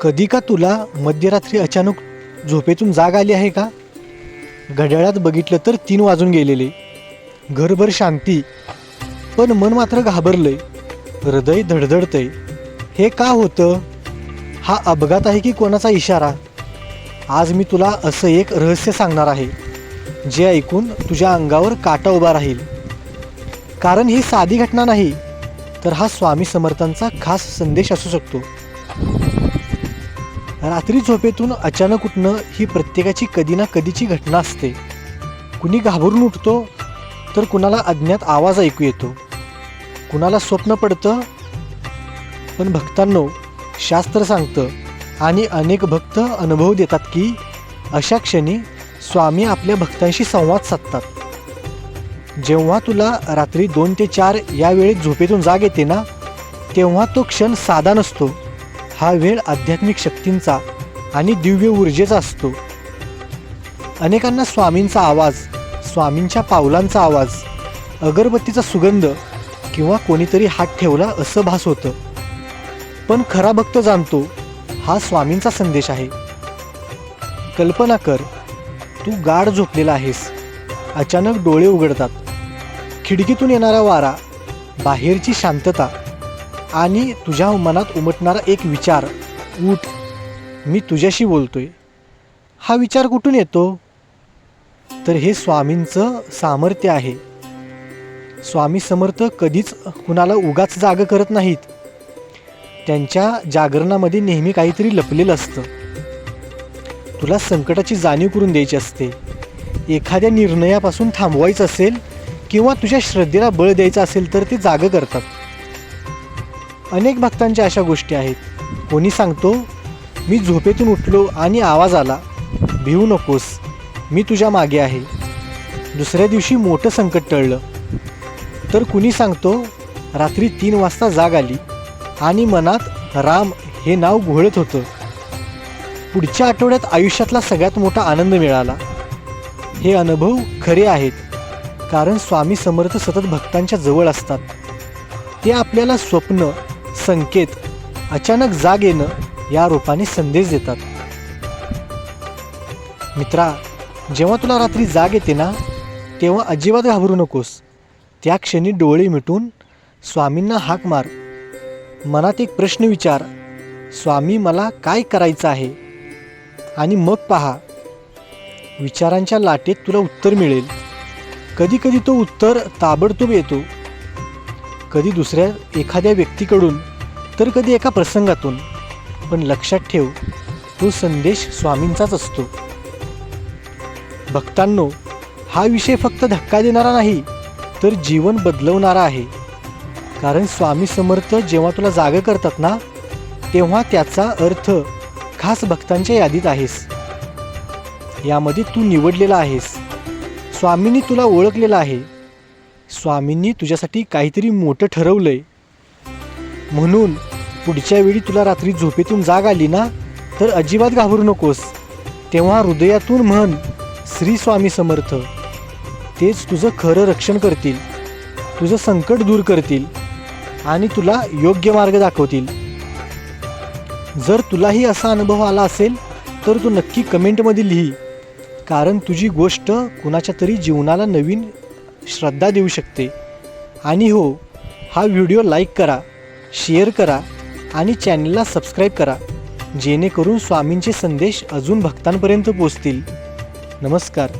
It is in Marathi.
कधी का तुला मध्यरात्री अचानक झोपेतून जाग आली आहे का? घड्याळात बघितलं तर तीन वाजून गेलेले. घरभर शांती पण मन मात्र घाबरलंय. हृदय धडधडतंय. हे का होतं? हा अपघात आहे की कोणाचा इशारा? आज मी तुला असं एक रहस्य सांगणार आहे जे ऐकून तुझ्या अंगावर काटा उभा राहील. कारण ही साधी घटना नाही तर हा स्वामी समर्थांचा खास संदेश असू शकतो. रात्री झोपेतून अचानक उठणं ही प्रत्येकाची कधी ना कधीची घटना असते. कुणी घाबरून उठतो तर कुणाला अज्ञात आवाज ऐकू येतो. कुणाला स्वप्न पडतं पण भक्तांनो शास्त्र सांगतं आणि अनेक भक्त अनुभव देतात की अशा क्षणी स्वामी आपल्या भक्तांशी संवाद साधतात. जेव्हा तुला रात्री दोन ते चार या वेळेत झोपेतून जाग येते ना तेव्हा तो क्षण साधा नसतो. हा वेळ आध्यात्मिक शक्तींचा आणि दिव्य ऊर्जेचा असतो. अनेकांना स्वामींचा आवाज स्वामींच्या पावलांचा आवाज अगरबत्तीचा सुगंध किंवा कोणीतरी हात ठेवला असं भास होतं. पण खरा भक्त जाणतो हा स्वामींचा संदेश आहे. कल्पना कर तू गाढ झोपलेला आहेस. अचानक डोळे उघडतात. खिडकीतून येणारा वारा बाहेरची शांतता आणि तुझ्या मनात उमटणारा एक विचार उठ मी तुझ्याशी बोलतोय. हा विचार कुठून येतो? तर हे स्वामींचं सामर्थ्य आहे. स्वामी समर्थ कधीच कुणाला उगाच जाग करत नाहीत. त्यांच्या जागरणामध्ये नेहमी काहीतरी लपलेलं असतं. तुला संकटाची जाणीव करून द्यायची असते. एखाद्या निर्णयापासून थांबवायचं असेल किंवा तुझ्या श्रद्धेला बळ द्यायचं असेल तर ते जागं करतात. अनेक भक्तांच्या अशा गोष्टी आहेत. कोणी सांगतो मी झोपेतून उठलो आणि आवाज आला भिवू नकोस मी तुझ्या मागे आहे. दुसऱ्या दिवशी मोठं संकट टळलं. तर कुणी सांगतो रात्री तीन वाजता जाग आली आणि मनात राम हे नाव घोळत होतं. पुढच्या आठवड्यात आयुष्यातला सगळ्यात मोठा आनंद मिळाला. हे अनुभव खरे आहेत कारण स्वामी समर्थ सतत भक्तांच्या जवळ असतात. ते आपल्याला स्वप्न संकेत अचानक जाग येणं या रूपाने संदेश देतात. मित्रा जेव्हा तुला रात्री जाग येते ना तेव्हा अजिबात घाबरू नकोस. त्या क्षणी डोळे मिटून स्वामींना हाक मार. मनात एक प्रश्न विचार स्वामी मला काय करायचं आहे? आणि मग पहा. विचारांच्या लाटेत तुला उत्तर मिळेल. कधी कधी तो उत्तर ताबडतोब येतो. कधी दुसऱ्या एखाद्या व्यक्तीकडून तर कधी एका प्रसंगातून. पण लक्षात ठेव तो संदेश स्वामींचाच असतो. भक्तांनो हा विषय फक्त धक्का देणारा नाही तर जीवन बदलवणारा आहे. कारण स्वामी समर्थ जेव्हा तुला जाग करतात ना तेव्हा त्याचा अर्थ खास भक्तांच्या यादीत आहेस. यामध्ये तू निवडलेला आहेस. स्वामींनी तुला ओळखलेला आहे. स्वामींनी तुझ्यासाठी काहीतरी मोठं ठरवलंय. म्हणून पुढच्या वेळी तुला रात्री झोपेतून जाग आली ना तर अजिबात घाबरू नकोस. तेव्हा हृदयातून म्हण श्री स्वामी समर्थ तेच तुझं खरं रक्षण करतील. तुझं संकट दूर करतील. आणि तुला योग्य मार्ग दाखवतील. जर तुलाही असा अनुभव आला असेल तर तू नक्की कमेंटमध्ये लिही. कारण तुझी गोष्ट कुणाच्या तरी जीवनाला नवीन श्रद्धा देऊ शकते. आणि हो हा व्हिडिओ लाईक करा शेअर करा आणि चॅनलला सबस्क्राईब करा जेणेकरून स्वामींचे संदेश अजून भक्तांपर्यंत पोचतील नमस्कार.